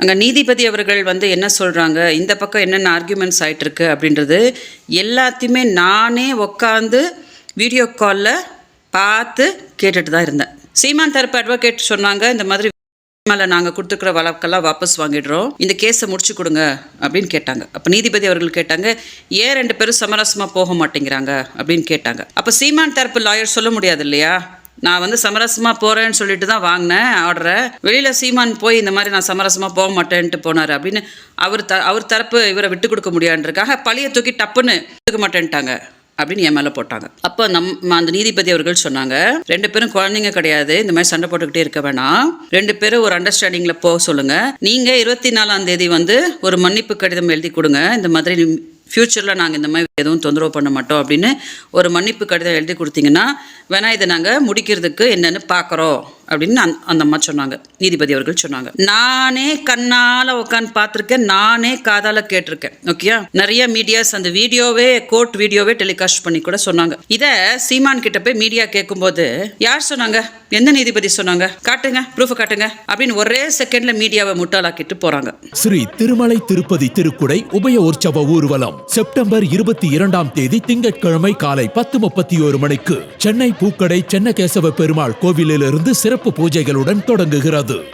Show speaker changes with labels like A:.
A: அங்கே நீதிபதி அவர்கள் வந்து என்ன சொல்கிறாங்க இந்த பக்கம் என்னென்ன ஆர்கியூமெண்ட்ஸ் ஆகிட்டுருக்கு அப்படின்றது எல்லாத்தையுமே நானே உக்காந்து வீடியோ காலில் பார்த்து கேட்டுட்டு தான் இருந்தேன். சீமான் தரப்பு அட்வொகேட் சொன்னாங்க இந்த மாதிரி மேலே நாங்கள் கொடுத்துருக்குற வழக்கெல்லாம் வாபஸ் வாங்கிடுறோம். இந்த கேஸை முடிச்சு கொடுங்க அப்படின்னு கேட்டாங்க. அப்போ நீதிபதி அவர்கள் கேட்டாங்க ஏன் ரெண்டு பேரும் சமரசமாக போக மாட்டேங்கிறாங்க? அப்படின்னு கேட்டாங்க. அப்போ சீமான் தரப்பு லாயர் சொல்ல முடியாது இல்லையா? நான் வந்து சமரசமாக போகிறேன்னு சொல்லிட்டு தான் வாங்கினேன் ஆர்டரை. வெளியில் சீமான் போய் இந்த மாதிரி நான் சமரசமாக போக மாட்டேன்ட்டு போனார் அப்படின்னு அவர் த அவர் தரப்பு இவரை விட்டு கொடுக்க முடியான்றதுக்காக பழைய தூக்கி டப்புன்னு கொடுக்க மாட்டேன்ட்டாங்க அப்படின்னு என் மேலே போட்டாங்க. அப்போ நம் அந்த நீதிபதி அவர்கள் சொன்னாங்க ரெண்டு பேரும் குழந்தைங்க கிடையாது இந்த மாதிரி சண்டை போட்டுக்கிட்டே இருக்க வேணாம். ரெண்டு பேரும் ஒரு அண்டர்ஸ்டாண்டிங்கில் போக சொல்லுங்கள் நீங்கள் இருபத்தி நாலாம் தேதி வந்து ஒரு மன்னிப்பு கடிதம் எழுதி கொடுங்க. இந்த மாதிரி ஃப்யூச்சரில் நாங்கள் இந்த மாதிரி எதுவும் தொந்தரவு பண்ண மாட்டோம் அப்படின்னு ஒரு மன்னிப்பு கடிதம் எழுதி கொடுத்தீங்கன்னா வேணால் இதை நாங்கள் முடிக்கிறதுக்கு என்னென்னு பார்க்குறோம். அப்படின்னு அந்த அந்த அம்மா சொன்னாங்க. நீதிபதி அவர்கள் சொன்னாங்க. நானே கண்ணால் உட்காந்து பார்த்துருக்கேன். நானே காதால் கேட்டிருக்கேன். ஓகேயா நிறைய மீடியாஸ் அந்த வீடியோவே கோர்ட் வீடியோவே டெலிகாஸ்ட் பண்ணி கூட சொன்னாங்க. இதை சீமான் கிட்ட போய் மீடியா கேட்கும்போது யார் சொன்னாங்க? எந்த நீதிபதி சொன்னாங்க? காட்டுங்க ப்ரூஃப் காட்டுங்க அப்படின்னு ஒரே செகண்ட்ல மீடியாவை முட்டாளாக்கிட்டு போறாங்க.
B: ஸ்ரீ திருமலை திருப்பதி திருக்குடை உபய உற்சவ ஊர்வலம் செப்டம்பர் இருபத்தி இரண்டாம் தேதி திங்கட்கிழமை காலை பத்து முப்பத்தி ஒரு மணிக்கு சென்னை பூக்கடை சென்னகேசவ பெருமாள் கோவிலிலிருந்து சிறப்பு பூஜைகளுடன் தொடங்குகிறது.